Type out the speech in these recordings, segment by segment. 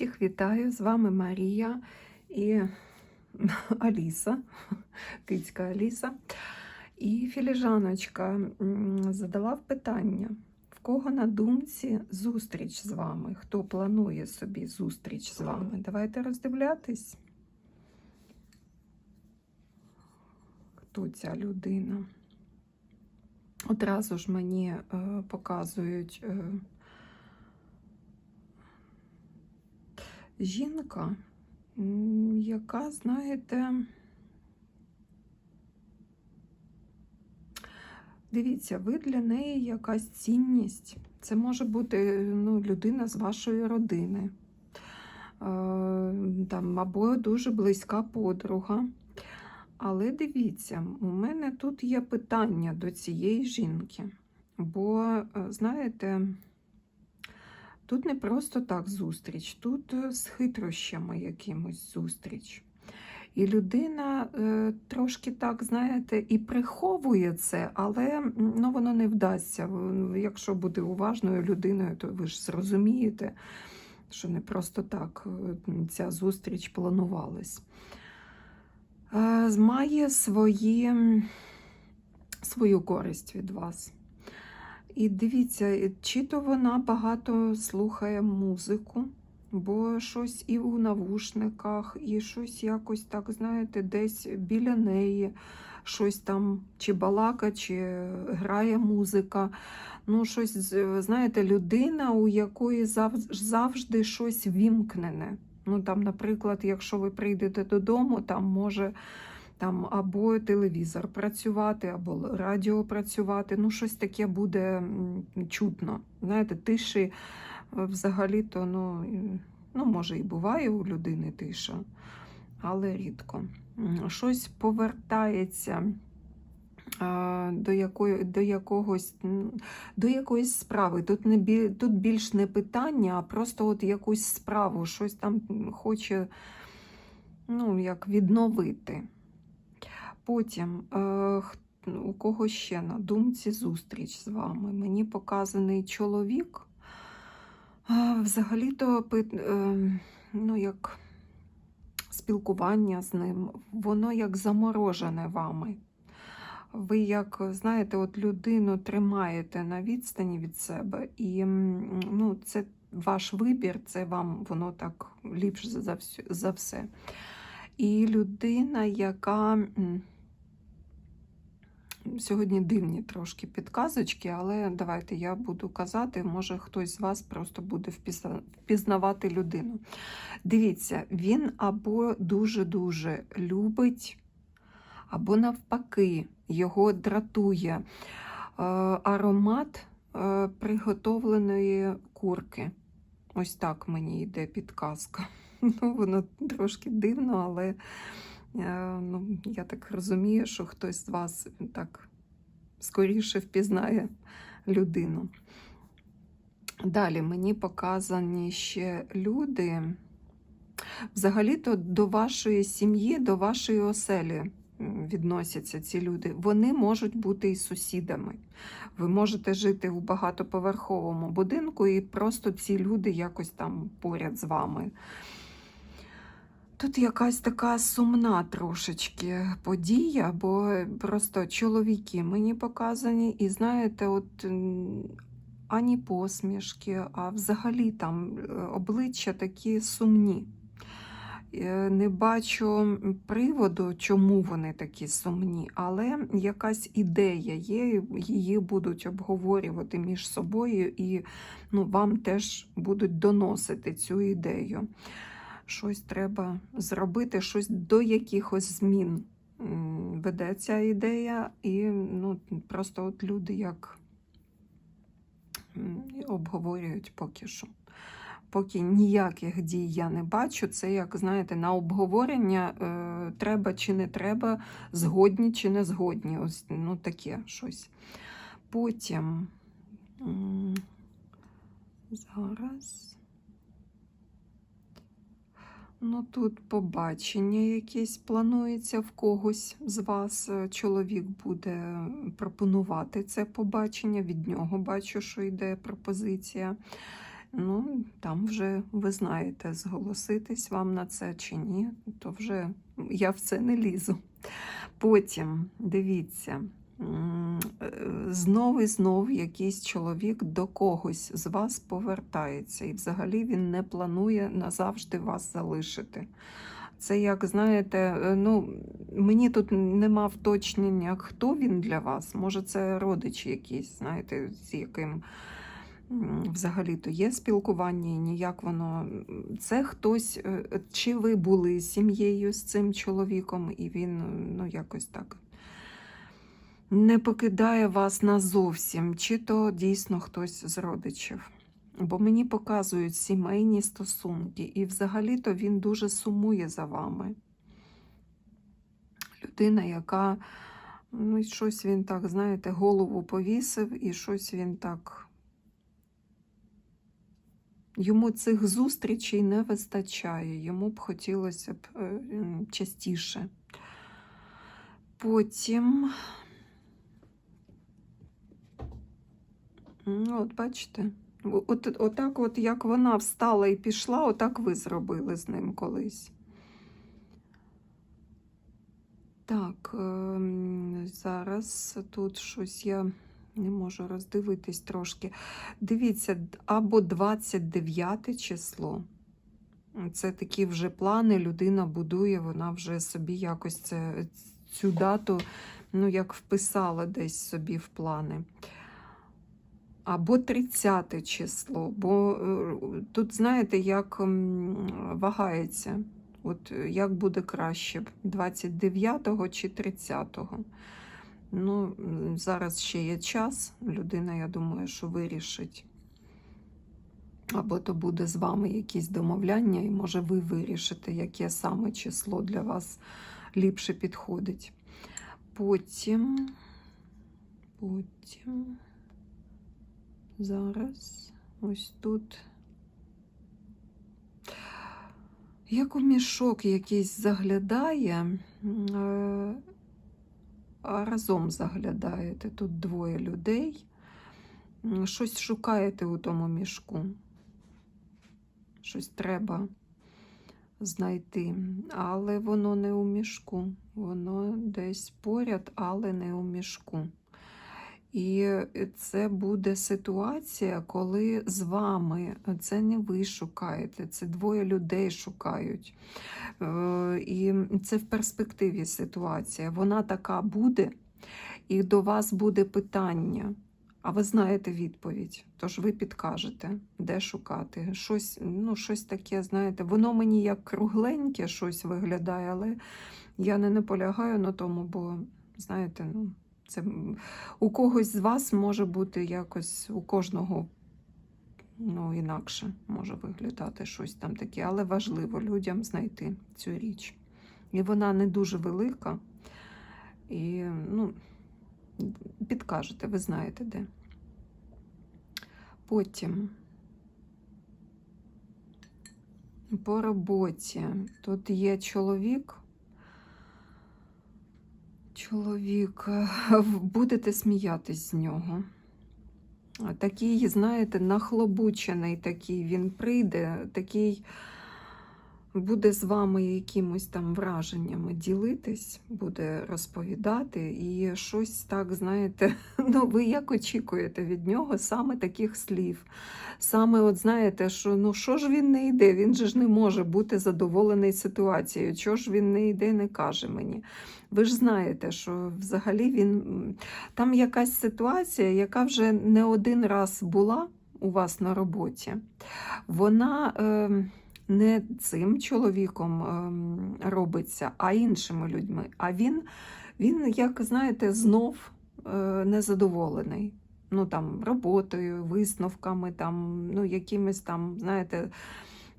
Всіх вітаю! З вами Марія і Аліса, кицька Аліса. І філіжаночка задала питання: в кого на думці зустріч з вами? Хто планує собі зустріч з вами? Давайте роздивлятись. Хто ця людина? Одразу ж мені е, показують. Жінка, яка, знаєте, дивіться, ви для неї якась цінність. Це може бути ну, людина з вашої родини, е, там, або дуже близька подруга. Але дивіться, у мене тут є питання до цієї жінки. Бо, е, знаєте, Тут не просто так зустріч, тут е, з хитрощами якимось зустріч. І людина е, трошки так, знаєте, і приховує це, але ну, воно не вдасться. Якщо бути уважною людиною, то ви ж зрозумієте, що не просто так е, ця зустріч планувалась. Е, має свої, свою користь від вас. І дивіться, чи то вона багато слухає музику, бо щось і у навушниках, і щось якось так, знаєте, десь біля неї щось там чи балака, чи грає музика. Ну, щось, знаєте, людина, у якої зав- завжди щось вімкнене. Ну, там, наприклад, якщо ви прийдете додому, там може там або телевізор працювати, або радіо працювати. Ну, щось таке буде чутно. Знаєте, тиші е, взагалі-то, ну, ну, може, і буває у людини тиша, але рідко. Щось повертається. До якої, до, якогось, до якоїсь справи. Тут, не тут більш не питання, а просто от якусь справу, щось там хоче ну, як відновити. Потім, е, у кого ще на думці зустріч з вами? Мені показаний чоловік. А, Взагалі-то е, ну, як спілкування з ним, воно як заморожене вами. Ви як, знаєте, от людину тримаєте на відстані від себе, і ну, це ваш вибір, це вам воно так ліпше за все. І людина, яка сьогодні дивні трошки підказочки, але давайте я буду казати, може хтось з вас просто буде впізнавати людину. Дивіться, він або дуже-дуже любить, або навпаки, його дратує е, аромат е, приготовленої курки. Ось так мені йде підказка. Ну, воно трошки дивно, але е, ну, я так розумію, що хтось з вас так скоріше впізнає людину. Далі мені показані ще люди. Взагалі-то до вашої сім'ї, до вашої оселі відносяться ці люди. Вони можуть бути і сусідами. Ви можете жити у багатоповерховому будинку, і просто ці люди якось там поряд з вами. Тут якась така сумна трошечки подія, бо просто чоловіки мені показані, і знаєте, от ані посмішки, а взагалі там е, обличчя такі сумні. Е, Не бачу приводу, чому вони такі сумні, але якась ідея є, її будуть обговорювати між собою, і ну, вам теж будуть доносити цю ідею. Щось треба зробити, щось до якихось змін веде ця ідея, і ну, просто от люди як обговорюють поки що. Поки ніяких дій я не бачу, це як, знаєте, на обговорення е, треба чи не треба, згодні чи не згодні. Ось ну, таке щось. Потім зараз. Ну, тут побачення якесь планується в когось з вас. Чоловік буде пропонувати це побачення. Від нього бачу, що йде пропозиція. Ну, там вже ви знаєте, зголоситись вам на це чи ні, то вже я в це не лізу. Потім дивіться, знов і знов якийсь чоловік до когось з вас повертається, і взагалі він не планує назавжди вас залишити. Це як знаєте, е, ну мені тут нема вточнення, хто він для вас. Може, це родич якийсь, знаєте, з яким взагалі-то є спілкування, і ніяк воно. Це хтось, е, чи ви були сім'єю з цим чоловіком, і він ну якось так. Не покидає вас назовсім, чи то дійсно хтось з родичів. Бо мені показують сімейні стосунки, і взагалі-то він дуже сумує за вами. Людина, яка ну, щось він так, знаєте, голову повісив, і щось він так. Йому цих зустрічей не вистачає, йому б хотілося б е, частіше. Потім, от бачите, От, отак, от як вона встала і пішла, отак ви зробили з ним колись. Так, ем, зараз тут щось я не можу роздивитись трошки. Дивіться, або 29 число. Це такі вже плани людина будує, вона вже собі якось це, цю дату, ну, як вписала десь собі в плани або 30 число, бо е, тут, знаєте, як вагається, от е, як буде краще, 29-го чи 30-го. Ну, зараз ще є час. Людина, я думаю, що вирішить. Або то буде з вами якісь домовляння, і може ви вирішите, яке саме число для вас ліпше підходить. Потім, потім. Зараз ось тут. Як у мішок якийсь заглядає, е, а разом заглядаєте. Тут двоє людей. Щось шукаєте у тому мішку. Щось треба знайти. Але воно не у мішку. Воно десь поряд, але не у мішку. І це буде ситуація, коли з вами це не ви шукаєте, це двоє людей шукають. Е, І це в перспективі ситуація. Вона така буде, і до вас буде питання. А ви знаєте відповідь, тож ви підкажете, де шукати. Щось, ну, щось таке, знаєте, воно мені як кругленьке щось виглядає, але я не наполягаю на тому, бо, знаєте, ну, це у когось з вас може бути якось, у кожного ну, інакше може виглядати щось там таке, але важливо людям знайти цю річ. І вона не дуже велика. І ну, підкажете, ви знаєте де. Потім по роботі тут є чоловік. Чоловік, е, будете сміятись з нього. Такий, знаєте, нахлобучений такий, він прийде, такий буде з вами якимось там враженнями ділитись, буде розповідати, і щось так, знаєте, ну ви як очікуєте від нього саме таких слів. Саме, от знаєте, що ну що ж він не йде, він же ж не може бути задоволений ситуацією. Чого ж він не йде, не каже мені. Ви ж знаєте, що взагалі він там якась ситуація, яка вже не один раз була у вас на роботі. Вона. Е, не цим чоловіком ем, робиться, а іншими людьми. А він, він як знаєте, знов е, незадоволений. Ну, там, роботою, висновками, там, ну, якимись там, знаєте,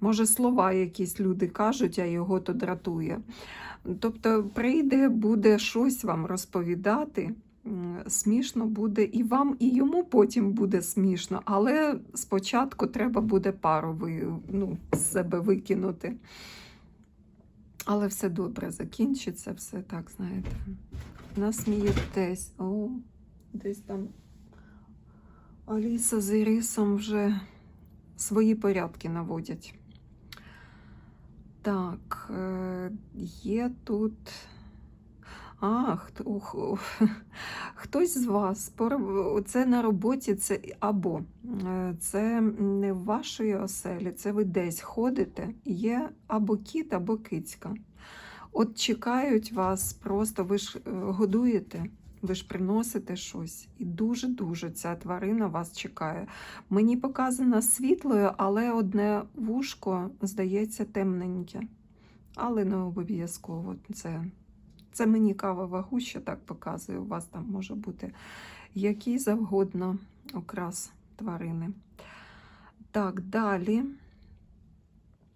може, слова якісь люди кажуть, а його то дратує. Тобто прийде, буде щось вам розповідати. Смішно буде і вам, і йому потім буде смішно, але спочатку треба буде пару ви, ну, з себе викинути. Але все добре закінчиться, все так, знаєте. Насмієтесь. О, десь там Аліса з Ірисом вже свої порядки наводять. Так, е, є тут. А, хто, хтось з вас, це на роботі, це або це не в вашої оселі, це ви десь ходите, є або кіт, або кицька. От чекають вас, просто ви ж е, годуєте, ви ж приносите щось. І дуже-дуже ця тварина вас чекає. Мені показано світлою, але одне вушко, здається, темненьке. Але не обов'язково. Це, це мені кава вагуща так показує. У вас там може бути який завгодно окрас тварини. Так, далі.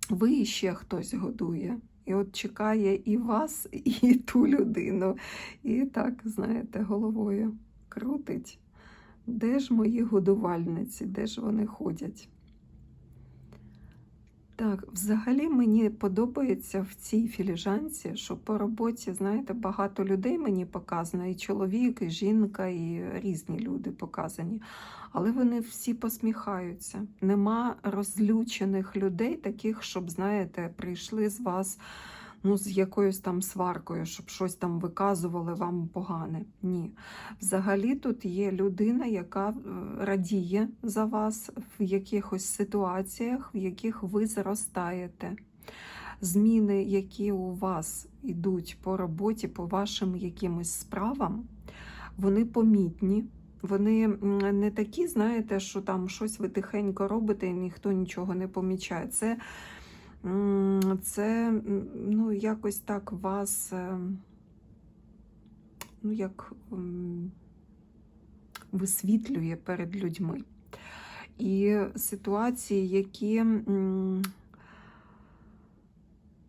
Ви ще хтось годує. І от чекає і вас, і ту людину. І так, знаєте, головою крутить. Де ж мої годувальниці, де ж вони ходять? Так, взагалі мені подобається в цій філіжанці, що по роботі, знаєте, багато людей мені показано, і чоловік, і жінка, і різні люди показані. Але вони всі посміхаються. Нема розлючених людей, таких, щоб, знаєте, прийшли з вас ну, з якоюсь там сваркою, щоб щось там виказували вам погане. Ні. Взагалі тут є людина, яка е, радіє за вас в якихось ситуаціях, в яких ви зростаєте. Зміни, які у вас йдуть по роботі, по вашим якимось справам, вони помітні. Вони не такі, знаєте, що там щось ви тихенько робите і ніхто нічого не помічає. Це, це ну, якось так вас, е, ну, як висвітлює перед людьми. І ситуації, які.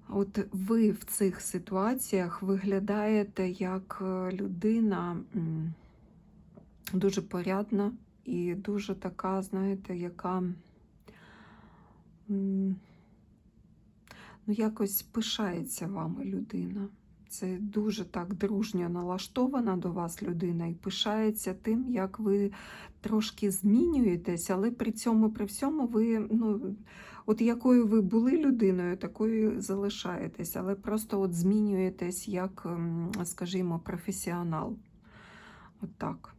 От ви в цих ситуаціях виглядаєте як е, людина дуже порядна і дуже така, знаєте, яка ну, якось пишається вами людина. Це дуже так дружньо налаштована до вас людина і пишається тим, як ви трошки змінюєтесь, але при цьому, при всьому, ви, ну, от якою ви були людиною, такою залишаєтесь, але просто от змінюєтесь як, ем, скажімо, професіонал. От так.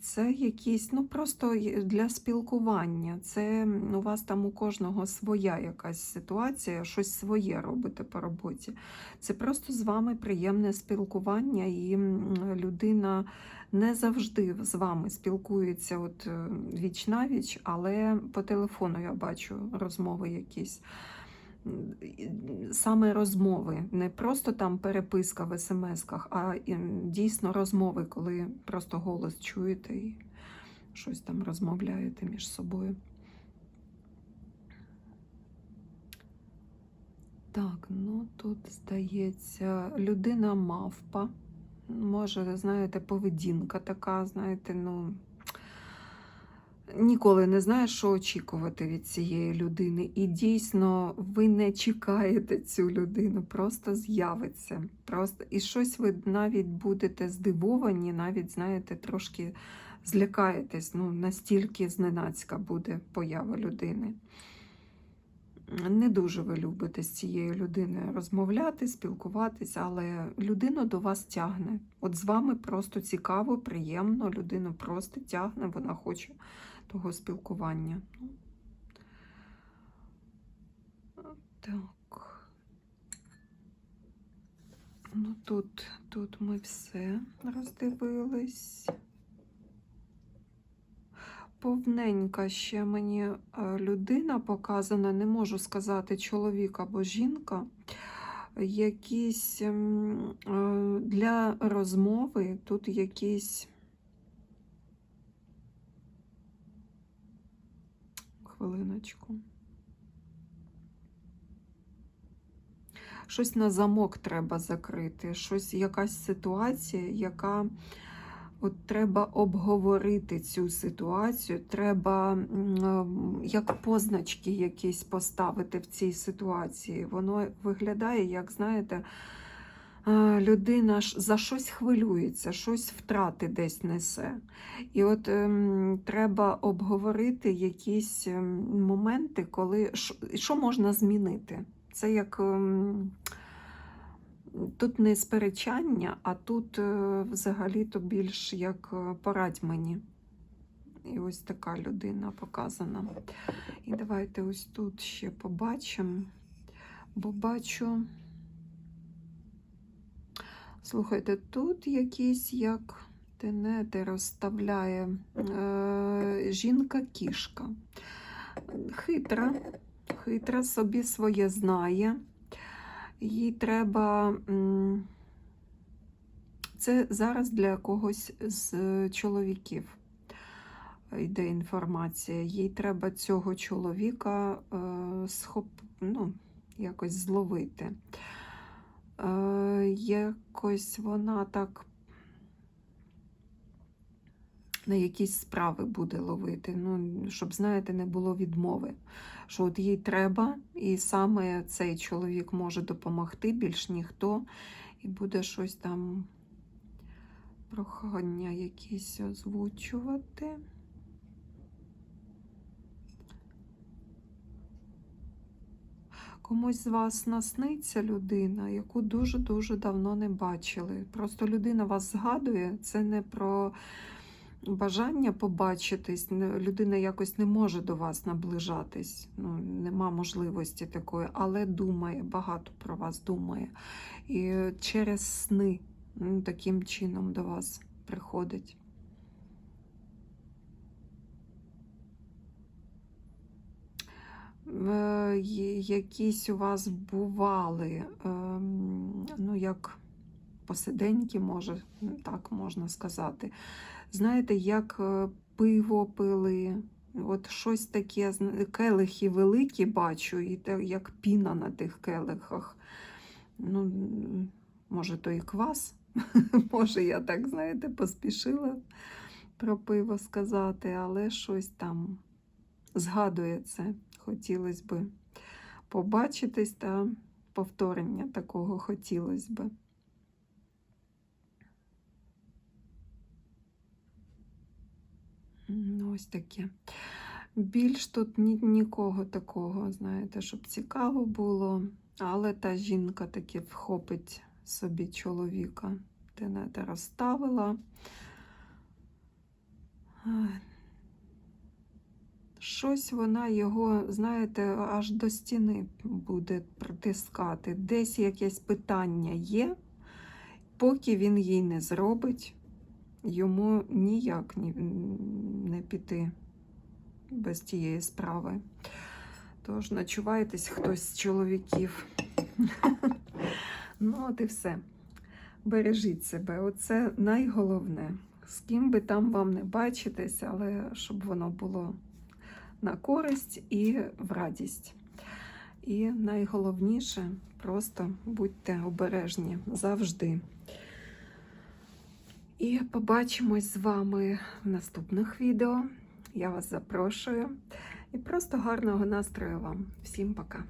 Це якісь, ну просто для спілкування. Це у вас там у кожного своя якась ситуація, щось своє робите по роботі. Це просто з вами приємне спілкування, і людина не завжди з вами спілкується от е, віч на віч, але по телефону я бачу розмови якісь. Саме розмови, не просто там переписка в смс-ках, а дійсно розмови, коли просто голос чуєте і щось там розмовляєте між собою. Так, ну тут здається, людина мавпа. Може, знаєте, поведінка така, знаєте, ну. Ніколи не знаєш, що очікувати від цієї людини. І дійсно ви не чекаєте цю людину, просто з'явиться. Просто... І щось ви навіть будете здивовані, навіть, знаєте, трошки злякаєтесь. Ну, настільки зненацька буде поява людини. Не дуже ви любите з цією людиною розмовляти, спілкуватися, але людина до вас тягне. От з вами просто цікаво, приємно, людину просто тягне, вона хоче того спілкування. Ну, Так. Ну тут, тут ми все роздивились. Повненька ще мені е, людина показана, не можу сказати, чоловік або жінка. Якісь е, для розмови тут якісь. Хвилиночку. Щось на замок треба закрити, щось, якась ситуація, яка от треба обговорити цю ситуацію, треба як позначки якісь поставити в цій ситуації. Воно виглядає, як знаєте, е, людина за щось хвилюється, щось втрати десь несе. І от ем, треба обговорити якісь ем, моменти, коли що можна змінити. Це як ем, тут не сперечання, а тут е, взагалі-то більш як е, порадь мені. І ось така людина показана. І давайте ось тут ще побачимо, бо бачу. Слухайте, тут якийсь як тенети розставляє е, жінка-кішка. Хитра, хитра, собі своє знає. Їй треба. Це зараз для когось з чоловіків йде інформація. Їй треба цього чоловіка е, схоп, ну, якось зловити. Е, якось вона так на якісь справи буде ловити. Ну, щоб, знаєте, не було відмови. Що от їй треба, і саме цей чоловік може допомогти, більш ніхто, і буде щось там прохання якісь озвучувати. Комусь з вас насниться людина, яку дуже-дуже давно не бачили. Просто людина вас згадує, це не про бажання побачитись. Людина якось не може до вас наближатись. Ну, нема можливості такої, але думає, багато про вас думає. І через сни таким чином до вас приходить. Е, є- якісь у вас бували, ем, ну, як посиденьки, може, так можна сказати. Знаєте, як е, пиво пили, от щось таке, келихи великі бачу, і те, як піна на тих келихах. Ну, може, то і квас. Може, я так, знаєте, поспішила про пиво сказати, але щось там згадує це. Хотілося б побачитись та повторення такого хотілося б. Ну, ось таке. Більш тут ні, нікого такого, знаєте, щоб цікаво було. Але та жінка таки вхопить собі чоловіка. Тенета розставила. Щось вона його, знаєте, аж до стіни буде притискати. Десь якесь питання є, поки він їй не зробить, йому ніяк не піти без тієї справи. Тож начувайтесь хтось з чоловіків. Ну, от і все. Бережіть себе, оце найголовне. З ким би там вам не бачитесь, але щоб воно було на користь і в радість. І найголовніше просто будьте обережні завжди. І побачимось з вами в наступних відео. Я вас запрошую. І просто гарного настрою вам. Всім пока!